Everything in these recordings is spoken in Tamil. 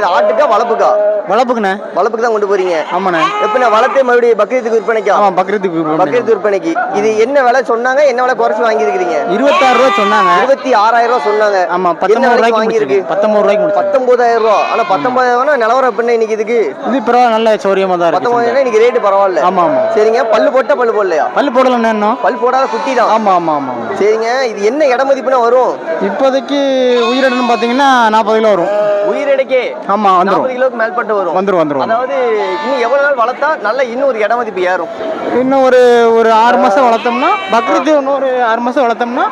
இது ஆட்டுக்கா வளர்ப்புக்கா வளர்ப்புக்குண்ணே வளர்ப்புக்கு தான் கொண்டு போறீங்க. ஆமாண்ணே. எப்படின்னா வளர்த்தே மறுபடியும் பக்ரீத்துக்கு விற்பனைக்கா? ஆமாம் பக்கத்துக்கு பக்ரீத் விற்பனைக்கு. இது என்ன விலை சொன்னாங்க? என்ன விலை குறைச்சு வாங்கியிருக்கிறீங்க? இருபத்தாறு ரூபா சொன்னாங்க. இருபத்தி ஆறாயிரம் ரூபாய் சொன்னாங்க. ஆமா என்ன பத்தொன்பது ரூபாய்க்கு வாங்கியிருக்கு? பத்தொன்பது ரூபாய்க்கு பத்தொன்பதாயிரம் ரூபா. ஆனா பத்தொன்பதாயிரம் நிலவரம் எப்படின்னா இன்னைக்கு இதுக்கு? இது பரவாயில்ல நல்ல சௌரியமா தான் பத்தொன்பதாயிரம் இன்னைக்கு ரேட்டு பரவாயில்ல. ஆமா ஆமா. சரிங்க பல்லு போட்ட பல்லு போடலையா? பல்லு போடலண்ணே இன்னும். பல் போடாத குட்டி தான். ஆமா ஆமா ஆமா ஆமா. சரிங்க இது என்ன இட மதிப்புனா வரும்? இப்போதைக்கு உயிரிடம்னு பார்த்தீங்கன்னா நாற்பது கிலோ வரும். உயிரிடைக்கே ஆமா. வந்துடும் நாற்பது கிலோக்கு மேல்பட்டு வரும். வந்துரும் வந்துரும். அதாவது இன்னும் எவ்வளவு நாள் வளர்த்தா நல்ல இன்னும் ஒரு இட மதிப்பு ஏறும்? இன்னும் ஒரு ஒரு ஆறு மாசம் வளர்த்தோம்னா பக்ரீத்து இன்னும் ஒரு ஆறு மாசம் வளர்த்தோம்னா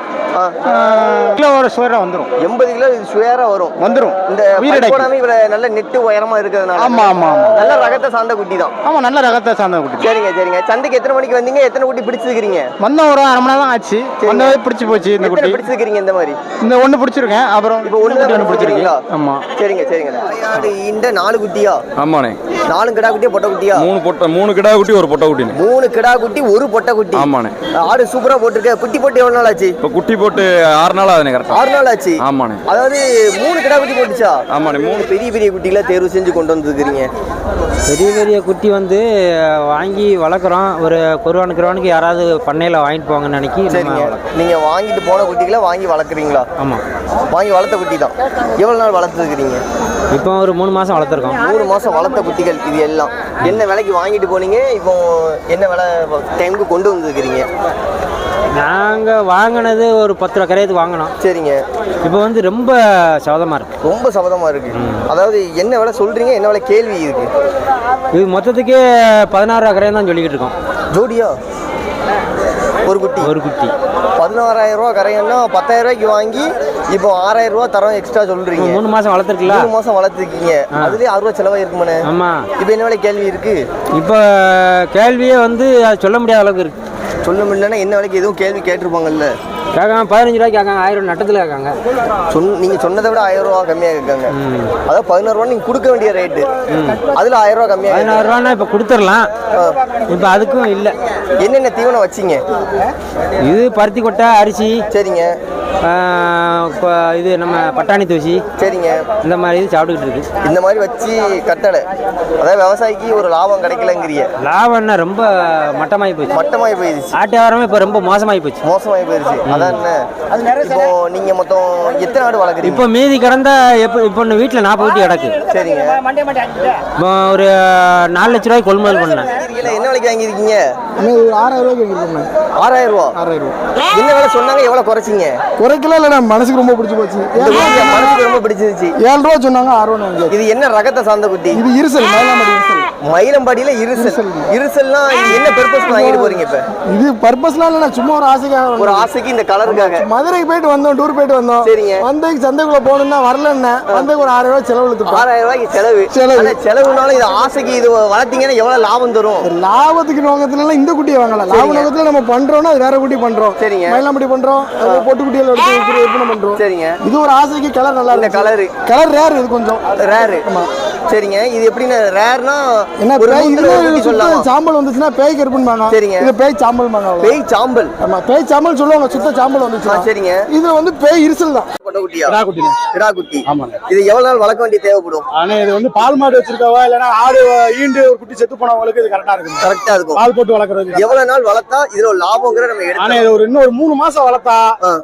கிலோ ஒரு சுவரா வந்துடும் எண்பது கிலோ இது சுயரா வரும். வந்துடும் இந்த இவ்வளவு நல்ல நெட்டு உயரமா இருக்கிறதுனால. ஆமா ஆமா ஆமா. நல்ல ரகத்தை சார்ந்த குட்டி தான். ஆமா நல்ல ரகத்தை சார்ந்த குட்டி. சரிங்க சரிங்க. சந்தைக்கு எத்தனை மணிக்கு வந்தீங்க? எத்தனை குட்டி பிடிச்சிருக்கிறீங்க? வந்த ஒரு அரை மணி நேரம் ஆச்சு. வந்தவே பிடிச்சி போச்சு இந்த குட்டி. பிடிச்சிருக்கிறீங்க இந்த மாதிரி? இந்த ஒன்று பிடிச்சிருக்கேன். அப்புறம் இப்போ ஒண்ணு தான் பிடிச்சிருக்கீங்களா ஆமா. சரிங்க சரிங்க. இந்த நாலு குட்டியா? ஆமாண்ணே. நாலு கிடா குட்டியா பொட்டை குட்டியா? மூணு பொட்டை மூணு கிடா குட்டி ஒரு பொட்டை குட்டிண்ணே. மூணு கிடா குட்டி ஒரு பொட்டை குட்டி. ஆமாண்ணே. ஆடு சூப்பரா போட்டிருக்க. குட்டி போட்டு எவ்வளவு நாள் ஆச்சு? இப்போ குட்டி போட்டு ஆறு நாள் ஆகுதுண்ணே கரெக்டாக ஆறு நாள் ஆச்சு? ஆமாண்ணே. அதாவது மூணு கிடா குட்டி போட்டுச்சா? ஆமாண்ணே மூணு. மூணு பெரிய பெரிய குட்டிகளை தேர்வு செஞ்சு கொண்டு வந்துருக்கிறீங்க. பெரிய பெரிய குட்டி வந்து வாங்கி வளர்க்குறோம். ஒரு குருவானு குருவானுக்கு யாராவது பண்ணையில் வாங்கிட்டு போவாங்கன்னு நினைக்கி சரிங்க. வளர்க்குறோம். நீங்க வாங்கிட்டு போன குட்டிகளை வாங்கி வளர்க்குறீங்களா? ஆமாம் வாங்கி வளர்த்த குட்டி தான். எவ்வளவு நாள் வளர்த்துருக்கிறீங்க? இப்போ ஒரு மூணு மாதம் வளர்த்துருக்கோம். மூணு மாசம் வளர்த்த குட்டிகள் இது எல்லாம். என்ன விலைக்கு வாங்கிட்டு போனீங்க? இப்போ என்ன விலை டைமுக்கு கொண்டு வந்துருக்கிறீங்க? நாங்கள் வாங்கினது ஒரு பத்து ரூபா கரையத்துக்கு வாங்கினோம். சரிங்க. இப்போ வந்து ரொம்ப சவதமாக இருக்கு. ரொம்ப சபதமா இருக்கு. அதாவது என்ன விலை சொல்றீங்க? என்ன விலை கேள்வி இருக்கு? இது மொத்தத்துக்கே பதினாறு ரூபா தான் சொல்லிக்கிட்டு இருக்கோம். ஜோடியா? ஒரு குட்டி. ஒரு குட்டி. பதினாறாயிரம் ரூபா கரையன்னா பத்தாயிரம் ரூபாய்க்கு வாங்கி இப்போ ஆறாயிரம் ரூபா தரோம் எக்ஸ்ட்ரா சொல்றீங்க. மூணு மாதம் வளர்த்துருக்குல்ல மூணு மாசம் வளர்த்துருக்கீங்க. அதுலயே அறுபது ரூபா செலவா இருக்குமாண்ணே ஆமாம் இப்போ என்ன விலை கேள்வி இருக்கு? இப்போ கேள்வியே வந்து சொல்ல முடியாத அளவுக்கு இருக்கு. சொல்ல முடியலன்னா என்ன விலைக்கு எதுவும் கேள்வி கேட்டிருப்பாங்கல்ல? கேட்காங்க பதினஞ்சு ரூபாய்க்கு கேட்காங்க ஆயிரம் நட்டத்தில் கேட்காங்க. சொன் நீங்க சொன்னதை விட ஆயிரம் ரூபா கம்மியா இருக்காங்க அதாவது பதினாறு ரூபா நீங்க கொடுக்க வேண்டிய ரேட்டு அதுல ஆயிரம் ரூபா கம்மியா பதினாறு ரூபான்னா இப்போ கொடுத்துடலாம். இப்போ அதுக்கும் இல்லை. என்னென்ன தீவனம் வச்சீங்க? இது பருத்தி கொட்டை அரிசி சரிங்க. இப்போ இது நம்ம பட்டாணி தூசி. சரிங்க. இந்த மாதிரி இது சாப்பிட்டுக்கிட்டு இருக்கு. இந்த மாதிரி வச்சு கட்டளை அதாவது விவசாயிக்கு ஒரு லாபம் கிடைக்கலங்கிறிய லாபம் என்ன ரொம்ப மட்டமாகி போச்சு. மட்டமாகி போயிடுச்சு. ஆட்டு வியாபாரமே இப்போ ரொம்ப மோசமாகி போச்சு. மோசமாகி போயிடுச்சு. அதான் இப்போ நீங்க மொத்தம் எத்தனை ஆடு வளர்க்குறீங்க? இப்போ மீதி கிடந்தா எப்போ இப்போ இன்னும் வீட்டில் நாற்பது குட்டி கிடக்கு. சரிங்க. இப்போ ஒரு நாலு லட்ச ரூபாய்க்கு கொள்முதல் பண்ணேன்? என்ன விலைக்கு வாங்கியிருக்கீங்க? ஆறாயிரம் ரூபாய்க்கு வாங்கியிருக்கோம் ஆறாயிரம் ரூபா? ஆறாயிரம் ரூபா. என்ன விலை சொன்னாங்க? எவ்வளவு குறைச்சிங்க? குறைக்கலாம் இல்லைண்ணா மனசுக்கு ரொம்ப பிடிச்சி போச்சு. மனசுக்கு ரொம்ப பிடிச்சிருச்சு. ஏழு ரூபா சொன்னாங்க ஆறு ரூபா இது என்ன ரகத்தை சார்ந்த குட்டி? இது இருசல் மயிலாம்படி இருசல். மயிலம்பாடியில இருசல். இருசல்னா இது என்ன பெர்பஸ் வாங்கிட்டு போறீங்க இப்ப? இது பர்பஸ்லாம் இல்லைண்ணா சும்மா ஒரு ஆசைக்காக ஒரு. ஆசைக்கு இந்த கலருக்காக மதுரைக்கு போயிட்டு வந்தோம் டூர் போயிட்டு வந்தோம். சரிங்க. வந்ததுக்கு சந்தைக்குள்ள போகணும்னா வரலன்னா வந்ததுக்கு ஒரு ஆயிரம் ரூபாய் செலவு ஆறாயிரம் ரூபாய்க்கு செலவு. செலவு. ஆனா செலவுனாலும் இது ஆசைக்கு இது வளர்த்தீங்கன்னா எவ்வளவு லாபம் தரும்? லாபத்துக்கு நோக்கத்துல இந்த குட்டியை வாங்கலாம். லாப நோக்கத்துல நம்ம பண்றோம்னா அது வேற குட்டி பண்றோம். சரிங்க. மயிலாம்படி பண்றோம். பொட்டு குட்டியில எடுத்து விற்பனை- பண்றோம். சரிங்க. இது ஒரு ஆசைக்கு கலர் நல்லா இந்த இருக்கு கலரு கலர் ரேர் இது கொஞ்சம். ரேரு சரிங்க. இது எப்படின்னா ரேர்னா என்ன ஒரு பேய் நூத்துல ஒரு குட்டி இது சொல்லலாமா? சாம்பல் வந்துச்சுன்னா பேய் கருப்புன்னு சரிங்க. இது பேய் சாம்பல் பேய் சாம்பல். ஆமா பேய் சாம்பல் சொல்லுவாங்க சுத்த சாம்பல் வந்துச்சு சரிங்க. இது வந்து பேய் இருசல் தான். ஆமாங்க. இது எவ்வளவு நாள் வளர்க்க வேண்டிய தேவைப்படும்? ஆனா இது வந்து பால் மாடு வச்சிருக்கவா? இல்லைன்னா ஆடு ஈண்டு ஒரு குட்டி செத்து போனவங்களுக்கு இது கரெக்டா இருக்கும் கரெக்டா இருக்கும். பால் போட்டு வளர்க்குறது எவ்வளவு நாள் வளர்த்தா இதுல ஒரு லாபங்கிற நம்ம ஆனா எடுத்து இது ஒரு இன்னும் ஒரு மூணு மாசம் வளர்த்தா.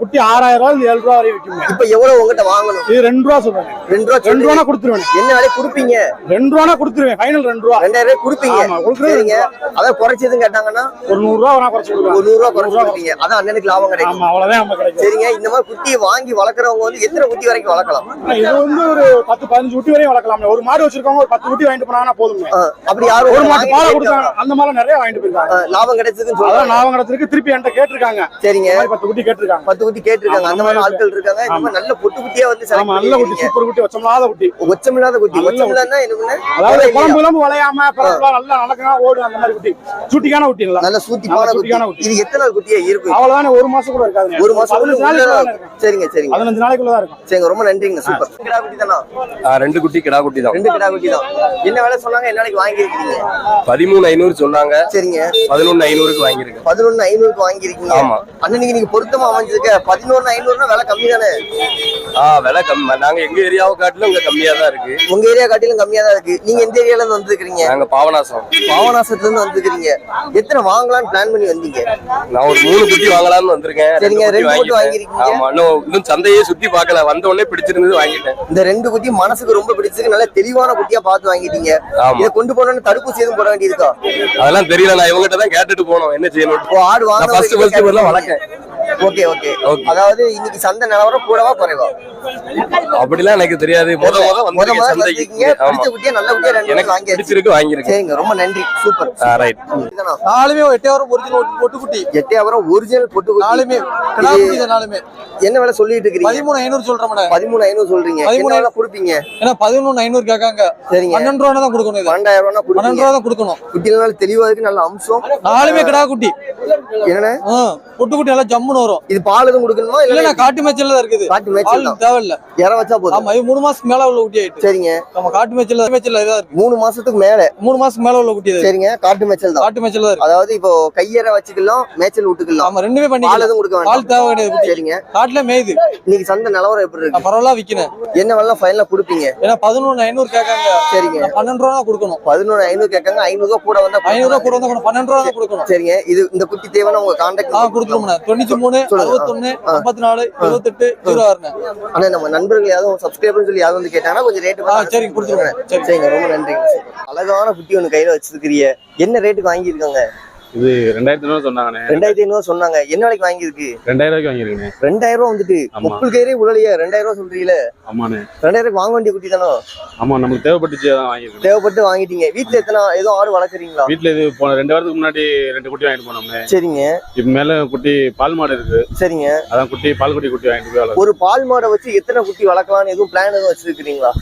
குட்டி ஆறாயிரம் ரூபாய் இருந்து ஏழு ரூபா வரையும் இப்ப எவ்வளவு உங்ககிட்ட வாங்கணும்? இது ரெண்டு ரூபா சொல்றேன். ரெண்டு ரூபா ரெண்டு. ரூபா கொடுத்துருவேன். என்ன விலை கொடுப்பீங்க? ரெண்டு ரூபா கொடுத்துருவேன். ஃபைனல் ரெண்டு ரூபா. ரெண்டாயிரம் ரூபாய் கொடுப்பீங்க. சரிங்க. அதான் குறைச்சதுன்னு கேட்டாங்கன்னா ஒரு நூறு ரூபா வேணா குறைச்சு ஒரு கொடுக்கலாம் நூறு ரூபா குறைச்சு கொடுப்பீங்க. அதான் அண்ணனுக்கு லாபம் கிடைக்கும். அவ்வளவுதான் சரிங்க இந்த மாதிரி குட்டியை வாங்கி வளர்க்குறவங்க வந்து எத்தனை குட்டி வரைக்கும் வளர்க்கலாம்? இது வந்து ஒரு பத்து பதினஞ்சு குட்டி வரையும் வளர்க்கலாம் ஒரு மாடு வச்சிருக்கவங்க ஒரு பத்து குட்டி வாங்கிட்டு போனாங்கன்னா ஆ, அப்படி யாரும் ஒரு மாட்டு பாலை. கொடுத்தாங்க அந்த மாதிரி நிறைய வாங்கிட்டு போயிருக்காங்க. லாபம் கிடைச்சதுன்னு சொல்றாங்க. ஞாபகம் இடத்துக்கு திருப்பி என்கிட்ட கேட்டிருக்காங்க. சரிங்க. பத்து குட்டி கேட்டிருக்காங்க. பத்து குட்டி கேட்டிருக்காங்க. அந்த மாதிரி ஆட்கள் இருக்காங்க. இந்த மாதிரி நல்ல பொட்டு குட்டியா வந்து நல்ல குட்டி. சூப்பர் குட்டி வச்சோம்லாத குட்டி. ஒச்சமில்லாத குட்டி. ஒச்சமில்லாத என்ன அதாவது குழம்பு இல்லாம விளையாம பரப்பலாம் நல்லா நடக்கலாம் ஓடு அந்த மாதிரி குட்டி. சூட்டிக்கான குட்டி நல்லா. சூத்திப்பான நல்ல குட்டி. சூட்டிக்கான குட்டி. இது எத்தனை நாள் குட்டியா இருக்கும்? அவ்வளவுதானே ஒரு மாசம் கூட இருக்காது. ஒரு மாசம். சரிங்க சரிங்க. பதினஞ்சு நாளைக்குள்ள தான் இருக்கும். சரிங்க ரொம்ப நன்றிங்க. சூப்பர். கிடா குட்டி தானா? ரெண்டு குட்டி கிடா குட்டி தான். ரெண்டு கிடா குட்டி தான். என்ன வேலை சொன்னாங்க? என்ன வாங்கியிருக்கீங்க? பதிமூணு ஐநூறு சொன்னாங்க. சரிங்க. பதினொன்னு ஐநூறுக்கு வாங்கியிருக்கேன். பதினொன்னு ஐநூறுக்கு வாங்கியிருக்கீங்க. ஆமா. அண்ணனுக்கு நீங்க பொருத்தமா அமைஞ்சிருக்க பதினொன்னு ஐநூறுனா விலை கம்மி தானே ஆ விலை கம்மி. நாங்க எங்க ஏரியாவை காட்டிலும் இங்க கம்மியா தான் இருக்கு. உங்க ஏரியா காட்டிலும் கம்மியா தான் இருக்கு. நீங்க எந்த ஏரியால இருந்து வந்திருக்கீங்க நாங்க பாவனாசம். பாவநாசத்துல இருந்து வந்திருக்கீங்க எத்தனை வாங்கலாம்னு பிளான் பண்ணி வந்தீங்க? நான் ஒரு மூணு குட்டி வாங்கலாம்னு வந்திருக்கேன். சரிங்க, ரெண்டு குட்டி. ஆமா இன்னும் இன்னும் சந்தையே சுத்தி பார்க்கல. வந்த உடனே பிடிச்சிருந்தது வாங்கிட்டேன். இந்த ரெண்டு குட்டி மனசுக்கு ரொம்ப பிடிச்சிருக்கு. நல்ல தெளிவான குட்டியா பார்த்து வாங்கிட்டீங்க. இதை கொண்டு போனோம்னு தடுப்பூசி எதுவும் போட வேண்டியிருக்கா? அதெல்லாம் தெரியல. நான் இவங்ககிட்ட தான் கேட்டுட்டு போனோம். என்ன செய்யணும்? ஆடு வாங்க ஃபர்ஸ்ட் வளர்க்கேன் ஓகே ஓகே. அதாவது இன்னைக்கு சந்தை நிலவரம் கூடவா குறைவா? அப்படிலாம் எனக்கு தெரியாது. முத முத முத சந்தைக்கு. பிடிச்ச குட்டியா நல்ல குட்டியா ரெண்டு எனக்கு குட்டி வாங்கியாச்சு. பிடிச்சிருக்கு வாங்கியிருக்கேன். சரிங்க ரொம்ப நன்றி. சூப்பர். ரைட்? நாலுமே ஒரிஜினல் பொட்டுக்குட்டி. எட்டையாவரம் ஒரிஜினல் பொட்டு குட்டி. நாலுமே. கிடா இது குட்டி தான் நாலுமே. என்ன விலை சொல்லிட்டு இருக்கீங்க பதிமூணு ஐநூறு சொல்றேன் பதிமூணு ஐநூறு சொல்றீங்க. பதிமூணு என்ன விலை கொடுப்பீங்க? ஏன்னா பதினொன்னு ஐநூறு கேட்காங்க. சரிங்க. பன்னெண்டு ரூபா தான் கொடுக்கணும் இது. பன்னெண்டாயிரம் ரூபா பன்னெண்டு ரூபா தான் கொடுக்கணும். குட்டில நல்ல தெளிவா இருக்கு நல்ல அம்சம். நாலுமே கிடா குட்டி. என்னண்ணே? ஆ, பொட்டுக்குட்டி நல்லா ஜம்முன்னு வரும். இது பால் எதுவும் கொடுக்கணுமா? இல்ல காட்டு மேய்ச்சல்ல தான் இருக்குது. காட்டு மேய்ச்சல் பால் தேவையில்ல. இற வச்சா போதும். ஆமா இது மூணு மாசத்துக்கு மேல உள்ள குட்டி ஆயிட்டு. சரிங்க. நம்ம காட்டு மேய்ச்சல் மேய்ச்சல் இதாக இருக்கு. மூணு மாசத்துக்கு மேல. மூணு மாசத்துக்கு மேல உள்ள குட்டி சரிங்க காட்டு மேய்ச்சல் தான். காட்டு மேய்ச்சல் தான் அதாவது இப்போ கையற வச்சுக்கலாம் மேய்ச்சல் விட்டுக்கலாம். ஆமா ரெண்டுமே பால் பண்ணிக்கலாம் எதுவும் கொடுக்க பால் வேண்டாம் தேவை கிடையாது சரிங்க. காட்டுல மேயுது. இன்னைக்கு சந்தை நிலவரம் எப்படி இருக்கு? பரவாயில்ல விக்கிறேன். என்ன வெள்ளம் ஃபைனலா கொடுப்பீங்க. ஏன்னா பதினொன்னு ஐநூறு கேட்காங்க. சரிங்க. பன்னெண்டு ரூபா தான் கொடுக்கணும். பதினொன்று ஐநூறு கேட்காங்க ஐநூறு ரூபா கூட வந்தா ஐநூறு ரூபா கூட வந்து பன்னெண்டு ரூபா தான் கொடுக்கணும். சரிங்க. இது இந்த குட்டி தேவைன்னா உங்க கான்டாக்ட் கொடுத்துருவோம் தொண்ணூத்தி மூணு அறுபத்தொன்னு. ஐம்பத்தி நாலு ஜீரோ ஆறுண்ணே ஆனா நம்ம நண்பர்கள் யாரும் சப்ஸ்கிரைபர்னு சொல்லி யாரும் வந்து கேட்டாங்கன்னா கொஞ்சம் ரேட்டு ஆ, சரிங்க, ரொம்ப நன்றிங்க. அழகான குட்டி ஒன்று கையில வச்சிருக்கிறீங்க. என்ன ரேட்டுக்கு வாங்கியிருக்காங்க? இது ரெண்டாயிரத்தி ஐநூறு சொன்னாங்கண்ணே. ரெண்டாயிரத்தி ஐநூறு சொன்னாங்க. என்ன விலைக்கு வாங்கியிருக்கு? ரெண்டாயிரம் ரூபாய்க்கு வாங்கியிருக்கேன் ரெண்டாயிரம் ரூபா வந்துட்டு. முப்பது கைரே உழலையா ரெண்டாயிரம் ரூபா சொல்றீங்களே. ஆமாண்ணே. ரெண்டாயிரம் வாங்க வேண்டிய குட்டி தானோ? ஆமா நமக்கு தேவைப்பட்டுச்சு வாங்கியிருக்கேன் தேவைப்பட்டு வாங்கிட்டீங்க. வீட்டுல எத்தனை ஏதோ ஆடு வளர்க்குறீங்களா? வீட்டுல இது போன ரெண்டு வாரத்துக்கு முன்னாடி ரெண்டு குட்டி வாங்கிட்டு போனோம்னே சரிங்க. இப்ப மேல குட்டி பால் மாடு இருக்கு. சரிங்க. அதான் குட்டி பால் குட்டி குட்டி வாங்கிட்டு போய் ஒரு பால் மாடை வச்சு எத்தனை குட்டி வளர்க்கலாம்னு எதுவும் பிளான் எதுவும் வச்சிருக்கீங்களா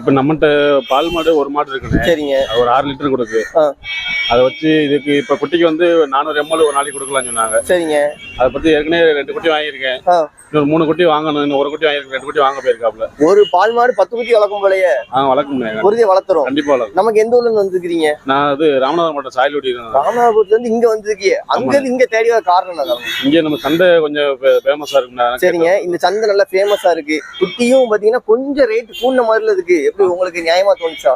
இப்ப நம்மகிட்ட பால் மாடு ஒரு மாடு இருக்குண்ணே. சரிங்க. ஒரு ஆறு லிட்டர் கொடுக்கு. அதை வச்சு இதுக்கு இப்ப குட்டிக்கு வந்து நானூறு எம்எல் ஒரு நாளைக்கு கொடுக்கலாம்னு சொன்னாங்க. சரிங்க. அதை பத்தி ஏற்கனவே ரெண்டு குட்டி வாங்கியிருக்கேன். இன்னொரு மூணு குட்டி வாங்கணும். இன்னும் ஒரு குட்டி வாங்கியிருக்கேன். ரெண்டு குட்டி வாங்க போயிருக்காப்ல ஒரு பால் மாடு பத்து குட்டி வளர்க்கும் போலயே. ஆ வளர்க்க முடியாது உறுதியை வளர்த்துறோம். கண்டிப்பா வளர்க்கும் நமக்கு எந்த ஊர்ல இருந்து வந்துருக்கீங்க நான் அது ராமநாதபுரம் மாவட்டம் சாயல் இருக்கேன் ராமநாதபுரத்துல இருந்து இங்க வந்திருக்கீங்க அங்க இருந்து இங்க தேடி வர காரணம் என்ன? இங்க நம்ம சந்தை கொஞ்சம் ஃபேமஸா இருக்குண்ணா அதான் சரிங்க. இந்த சந்தை நல்லா ஃபேமஸா இருக்கு. குட்டியும் பாத்தீங்கன்னா கொஞ்சம் ரேட் கூடின மாதிரில இருக்கு. எப்படி உங்களுக்கு நியாயமா தோணுச்சா?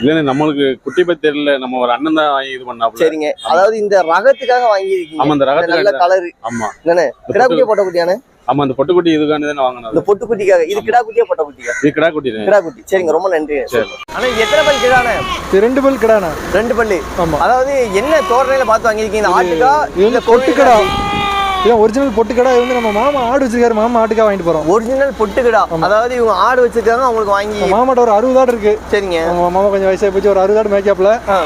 இல்லைண்ணே நம்மளுக்கு குட்டி பத்தி தெரியல. நம்ம ஒரு அண்ணன் தான் வாங்கி இது பண்ணாப்ல சரிங்க. அதாவது இந்த ரகத்துக்காக வாங்கியிருக்கீங்க. ஆமா இந்த இந்த நல்ல கலர் ஆமா. என்னண்ணே இந்த கிடா பொட்டு- குட்டியா பொட்ட குட்டியானே ஆமா இந்த பொட்டுக்குட்டி இதுக்காண்டி தானே வாங்கினது. இந்த பொட்டு குட்டிக்காக. இது கிடா குட்டியா பொட்ட குட்டியா? இது கிடா குட்டி கிடா குட்டி. சரிங்க ரொம்ப நன்றி சரி. ஆனா இது எத்தனை பல் கிடானே இது ரெண்டு பல் கிடாண்ணா. ரெண்டு பல்லு. ஆமா. அதாவது என்ன தோரணையில பார்த்து வாங்கியிருக்கீங்க? இந்த ஆட்டுக்கா வந்து பொட்டுக்கடா? இதான் ஒரிஜினல் பொட்டுக்கடா வந்து நம்ம மாமா ஆடு வச்சிருக்காரு மாமா ஆட்டுக்காக வாங்கிட்டு போறோம். ஒரிஜினல் பொட்டுக்கடா. அதாவது இவங்க ஆடு வச்சிருக்காங்க அவங்களுக்கு வாங்கி மாமாட்ட ஒரு அறுபது ஆடு இருக்கு. சரிங்க. நம்ம மாமா கொஞ்சம் வயசாகி போச்சு ஒரு அறுபது ஆடு மேய்க்காப்ல ஆ.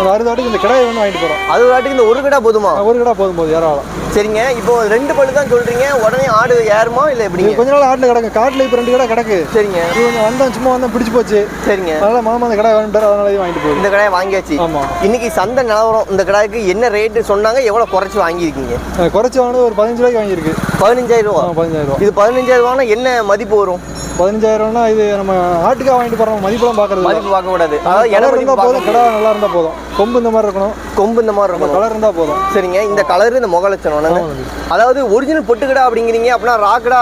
ஒரு அறுபது ஆட்டுக்கு இந்த கிடாயை வந்து வாங்கிட்டு போறோம். அது வாட்டுக்கு இந்த ஒரு கடா போதுமா? ஒரு கடா போதும் போது ஏராளம். சரிங்க இப்போ ரெண்டு பல்லு தான் சொல்றீங்க உடனே ஆடு ஏறுமா இல்ல இது எப்படிங்க கொஞ்ச நாள் ஆட்டில் கிடக்கு. காட்டில் இப்போ ரெண்டு கடை கிடக்கு. சரிங்க. கொஞ்சம் வந்தோம் சும்மா வந்தோம் பிடிச்சு போச்சு. சரிங்க. அதனால மாமா அந்த கடை வாங்கிட்டாரு அதனால வாங்கிட்டு போகுது இந்த கடையை வாங்கியாச்சு. ஆமா. இன்னைக்கு சந்தை நிலவரம் இந்த கடாய்க்கு என்ன ரேட்டு சொன்னாங்க எவ்வளவு குறைச்சு வாங்கியிருக்கீங்க? குறைச்சு வாங்கினது ஒரு பதினஞ்சு ரூபாய்க்கு வாங்கியிருக்கு. பதினஞ்சாயிரம் ரூபா? பதினஞ்சாயிரம் ரூபா. இது பதினஞ்சாயிரம் ரூபானா என்ன மதிப்பு வரும்? பதினஞ்சாயிரம்னா இது நம்ம ஆட்டுக்காக வாங்கிட்டு போறோம் மதிப்பெல்லாம் பார்க்கறது இல்ல. மதிப்பு பார்க்க கூடாது. அதாவது இட கலர் மதிப்பு இருந்தா போதும் கடை நல்லா இருந்தா போதும். கொம்பு இந்த மாதிரி இருக்கணும். கொம்பு இந்த மாதிரி இருக்கணும். கலர் இருந்தா போதும். சரிங்க இந்த கலர் இந்த முக லட்சணம்? அதாவது ஒரிஜினல் பொட்டுக்கடா அப்படிங்கிறீங்க அப்படின்னா ராக்கடா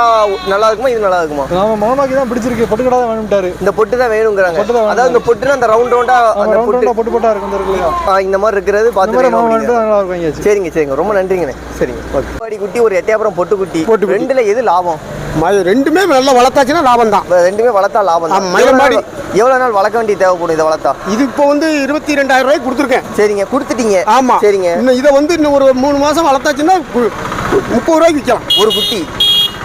நல்லா இருக்குமா இது நல்லா இருக்குமா? நாம மாமாக்கு தான் பிடிச்சிருக்கு. பொட்டு கடை தான் வேணும்ட்டாரு. இந்த பொட்டு தான் வேணுங்கிறாங்க. அதாவது இந்த பொட்டுனா அந்த ரவுண்ட் ரவுண்டா நம்ம அந்த பொட்டு. பொட்டு பொட்டா இருக்கும் இந்த இருக்கு இந்த மாதிரி இருக்கிறது பார்த்து சரிங்க சரிங்க. ரொம்ப நன்றிங்கண்ணே. சரிங்க. ஓகே. பாடி குட்டி ஒரு எட்டையாபுரம் பொட்டு குட்டி. பொட்டு. ரெண்டுல எது லாபம்? ம- ரெண்டுமே நல்லா வளர்த்தாச்சுன்னா லாபம் தான். ரெண்டுமே வளர்த்தா லாபம் தான். ஆமா, மயிலம்பாடி. எவ்வளவு நாள் வளர்க்க வேண்டிய தேவைப்படும் இதை வளர்த்தா? இது இப்போ வந்து இருபத்தி ரெண்டாயிரம் ரூபாய்க்கு கொடுத்துருக்கேன். சரிங்க கொடுத்துட்டீங்க. ஆமா. சரிங்க. இன்னும் இதை வந்து இன்னும் ஒரு மூணு மாசம் வளர்த்தாச்சுன்னா முப்பது ரூபாய்க்கு விற்கலாம். ஒரு குட்டி.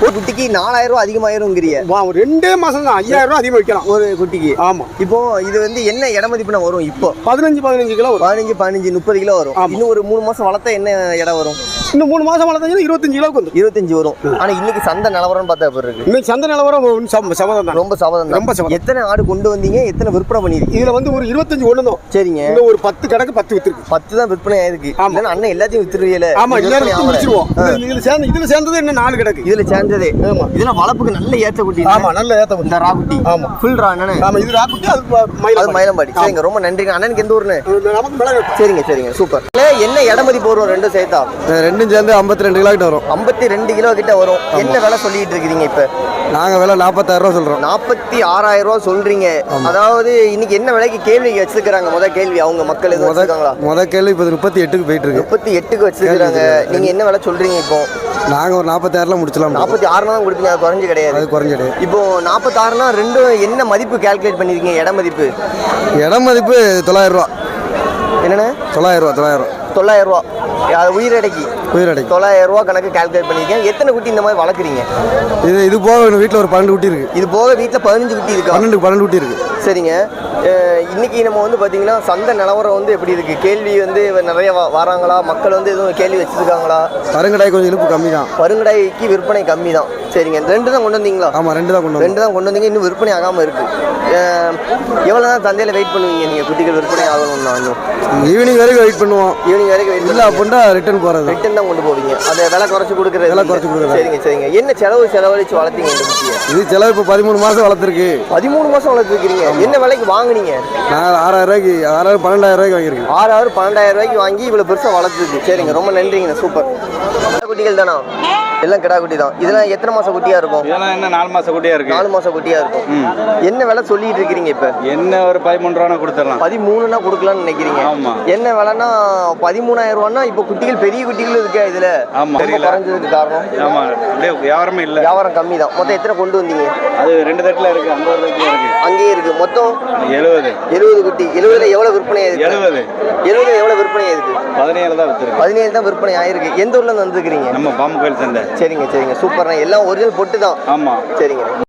ஒரு குட்டிக்கு நாலாயிரம் ரூபாய் அதிகமாயிருங்கிறிய வா, ஒரு ரெண்டே மாசம் தான். ஐயாயிரம் ரூபாய் அதிகமாக விற்கலாம். ஒரு குட்டிக்கு. ஆமா. இப்போ இது வந்து என்ன இட மதிப்புனா வரும் இப்போ? பதினஞ்சு பதினஞ்சு கிலோ பதினஞ்சு பதினஞ்சு முப்பது கிலோ வரும். இன்னும் ஒரு மூணு மாசம் வளர்த்தா என்ன இடம் வரும்? இன்னும் மூணு மாசம் வளர்த்தீங்கன்னா இருபத்தஞ்சு கிலோவுக்கு வந்து இருபத்தஞ்சு வரும். ஆனா இன்னைக்கு சந்தை நிலவரம் பார்த்தா எப்படி இருக்கு? இன்னைக்கு சந்தை நிலவரம் சமதம் தான் ரொம்ப சபதம் ரொம்ப சபதம். எத்தனை ஆடு கொண்டு வந்தீங்க? எத்தனை விற்பனை பண்ணிருக்கீங்க இதுல வந்து ஒரு இருபத்தஞ்சு ஒண்ணு தான் சரிங்க. இன்னும் ஒரு பத்து கணக்கு பத்து வித்துருக்கு. பத்து தான் விற்பனை ஆயிருக்கு. ஆமா. இல்லைன்னா அண்ணன் எல்லாத்தையும் வித்துருவீல ஆமா எல்லாரும் வித்து முடிச்சிருவோம் இது- இதுல சேர்ந்து இதுல சேர்ந்தது இன்னும் நாலு கிடக்கு. இதுல சேர்ந்ததே. ஆமா. இதெல்லாம் வளர்ப்புக்கு நல்ல ஏற்ற குட்டி ஆமா நல்ல ஏத்த இந்த ராகுட்டி. ஆமா. ஃபுல் ரா அண்ணனே ஆமா இது ராக்குட்டி அது அது மயிலம் மயிலம்பாடி சரிங்க ரொம்ப நன்றிங்க. அண்ணனுக்கு எந்த ஊர்னு? சரிங்க சரிங்க. சூப்பர். என்ன இடமதி போடுவோம் ரெண்டும் சேர்த்தா? ரெண்டும் சேர்ந்து ஐம்பத்தி ரெண்டு கிலோ கிட்ட வரும். ஐம்பத்தி ரெண்டு கிலோ கிட்ட வரும். என்ன விலை சொல்லிட்டு இருக்கிறீங்க இப்ப? நாங்கள் விலை நாற்பத்தாயிரம் ரூபா சொல்கிறோம் நாற்பத்தி ஆறாயிரம் ரூபா சொல்றீங்க அதாவது இன்னைக்கு என்ன விலைக்கு கேள்வி வச்சிருக்காங்க முத கேள்வி அவங்க மக்கள் எதுவும் வச்சிருக்காங்களா? முத கேள்வி இப்போ முப்பத்தி எட்டுக்கு போயிட்டு இருக்கு முப்பத்தி எட்டுக்கு வச்சிருக்காங்க. நீங்க என்ன விலை சொல்றீங்க இப்போ? நாங்கள் ஒரு நாற்பத்தாயிரம்ல முடிச்சலாம் நாற்பத்தி ஆறுனா தான் கொடுப்பீங்க. அது குறைஞ்சு கிடையாது. அது குறைஞ்சிடு இப்போ நாற்பத்தாறுனா ரெண்டும் என்ன மதிப்பு கால்குலேட் பண்ணிருக்கீங்க? இட மதிப்பு? இடம் மதிப்பு தொள்ளாயிரம் ரூபா என்னண்ணே தொள்ளாயிரம் ரூபா தொள்ளாயிரம் ரூபா தொள்ளாயிரம் ரூபா. அது உயிரடைக்கு. உயிரடைக்கு. தொள்ளாயிரம் ரூபா கணக்கு கால்குலேட் பண்ணிருக்கீங்க எத்தனை குட்டி இந்த மாதிரி வளர்க்குறீங்க? இது இது போக வீட்டில் ஒரு பன்னெண்டு குட்டி இருக்கு. இது போக வீட்டில் பதினஞ்சு குட்டி இருக்கா? பன்னெண்டு பன்னெண்டு குட்டி இருக்கு. சரிங்க. இன்னைக்கு நம்ம வந்து பார்த்தீங்கன்னா சந்தை நிலவரம் வந்து எப்படி இருக்கு? கேள்வி வந்து நிறைய வராங்களா? மக்கள் வந்து எதுவும் கேள்வி வச்சிருக்காங்களா? கருங்கடாய் கொஞ்சம் இழுப்பு கம்மி தான் பருங்கடாய்க்கு விற்பனை கம்மி தான் சரிங்க. ரெண்டு தான் கொண்டு வந்தீங்களா? ஆமாம் ரெண்டு தான் கொண்டு ரெண்டு தான் கொண்டு வந்தீங்க. இன்னும் விற்பனை ஆகாமல் இருக்கு. அஹ் எவ்வளோ தான் சந்தையில் வெயிட் பண்ணுவீங்க நீங்கள் குட்டிகள் விற்பனை ஆகணும்னா இன்னும் ஈவினிங் வரைக்கும் வெயிட் பண்ணுவோம். ஈவினிங் வரைக்கும் வெயிட் இல்லை அப்படின்னா ரிட்டர்ன் போகிறது ரிட்டன் தான் கொண்டு போவீங்க. அதை விலை குறைச்சி கொடுக்குறது விலை குறைச்சு கொடுக்குறது. சரிங்க சரிங்க. என்ன செலவு செலவழிச்சு வளர்த்தீங்க இந்த குட்டியை? இது செலவு இப்போ பதிமூணு மாதம் வளர்த்துருக்கு. பதிமூணு மாதம் வளர்த்துருக்கீங்க என்ன விலைக்கு வாங்குனீங்க? நான் ஆறாயிரம் ரூபாய்க்கு ஆறாயிரம் பன்னெண்டாயிரம் ரூபாய்க்கு வாங்கியிருக்கேன். ஆறு ஆறு பன்னெண்டாயிரம் ரூபாய்க்கு வாங்கி இவ்வளோ பெருசாக வளர்த்துருக்கு. சரிங்க ரொம்ப நன்றிங்க. சூப்பர். கிடா குட்டிகள் தானா? எல்லாம் கிடா குட்டி தான். இதெல்லாம் எத்தனை மாசம் குட்டியா இருக்கும்? இதெல்லாம் என்ன நாலு மாசம் குட்டியா இருக்கு? நாலு மாசம் குட்டியா இருக்கும். என்ன விலை சொல்லிட்டு இருக்கிறீங்க இப்ப? என்ன ஒரு பதிமூணு ரூபா கொடுத்துடலாம். பதிமூணுனா கொடுக்கலாம்னு நினைக்கிறீங்க. ஆமா. என்ன விலைன்னா பதிமூணாயிரம் ரூபான்னா இப்போ குட்டிகள் பெரிய குட்டிகள் இருக்கா இதுல. ஆமா. குறைஞ்சதுக்கு காரணம். ஆமா அப்படியே வியாபாரமே இல்ல. வியாபாரம் கம்மி தான் மொத்தம் எத்தனை கொண்டு வந்தீங்க? அது ரெண்டு தட்டுல இருக்கு ஒரு தட்டுல இருக்கு. அங்கேயே இருக்கு. மொத்தம்? எழுபது எழுபது குட்டி. எழுபதுல எவ்வளவு விற்பனை ஆயிருக்கு? எழுபது எழுபதுல எவ்வளவு விற்பனை ஆயிருக்கு? பதினேழு தான் வித்துருக்கு பதினேழு தான் விற்பனை ஆயிருக்கு. எந்த ஊர்ல இருந்து வந்துருக்கிறீங்க? நம்ம பாம்பு கோயில் சந்தை. சரிங்க சரிங்க. சூப்பர்ண்ணா. எல்லாம் ஒரிஜினல் பொட்டு தான். ஆமா. சரிங்க.